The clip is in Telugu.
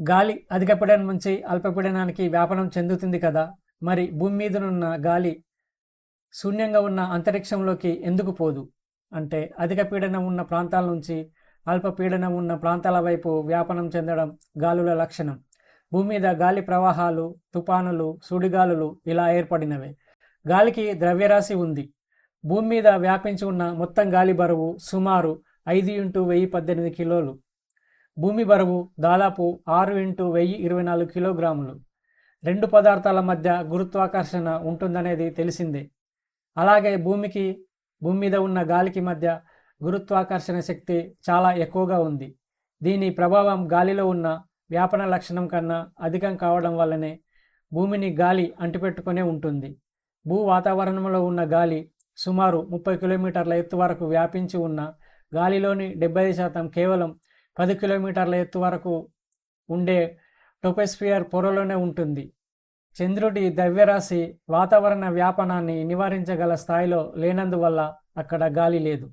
గాలి అధిక పీడనం నుంచి అల్పపీడనానికి వ్యాపనం చెందుతుంది కదా. మరి భూమి మీదనున్న గాలి శూన్యంగా ఉన్న అంతరిక్షంలోకి ఎందుకు పోదు? అంటే అధిక పీడనం ఉన్న ప్రాంతాల నుంచి అల్పపీడనం ఉన్న ప్రాంతాల వైపు వ్యాపనం చెందడం గాలుల లక్షణం. భూమి మీద గాలి ప్రవాహాలు తుపానులు సుడిగాలులు ఇలా ఏర్పడినవే. గాలికి ద్రవ్యరాశి ఉంది. భూమి మీద వ్యాపించి ఉన్న మొత్తం గాలి బరువు సుమారు ఐదు ఇంటూ వెయ్యి పద్దెనిమిది కిలోలు. భూమి బరువు దాదాపు ఆరు ఇంటూ వెయ్యి ఇరవై నాలుగు కిలోగ్రాములు. రెండు పదార్థాల మధ్య గురుత్వాకర్షణ ఉంటుందనేది తెలిసిందే. అలాగే భూమికి భూమి మీద ఉన్న గాలికి మధ్య గురుత్వాకర్షణ శక్తి చాలా ఎక్కువగా ఉంది. దీని ప్రభావం గాలిలో ఉన్న వ్యాపన లక్షణం కన్నా అధికం కావడం వల్లనే భూమిని గాలి అంటిపెట్టుకునే ఉంటుంది. భూ వాతావరణంలో ఉన్న గాలి సుమారు ముప్పై కిలోమీటర్ల ఎత్తు వరకు వ్యాపించి ఉన్న గాలిలోని డెబ్బై శాతం కేవలం పది కిలోమీటర్ల ఎత్తు వరకు ఉండే టోపెస్ఫియర్ పొరలోనే ఉంటుంది. చంద్రుడి ద్రవ్యరాశి వాతావరణ వ్యాపనాన్ని నివారించగల స్థాయిలో లేనందువల్ల అక్కడ గాలి లేదు.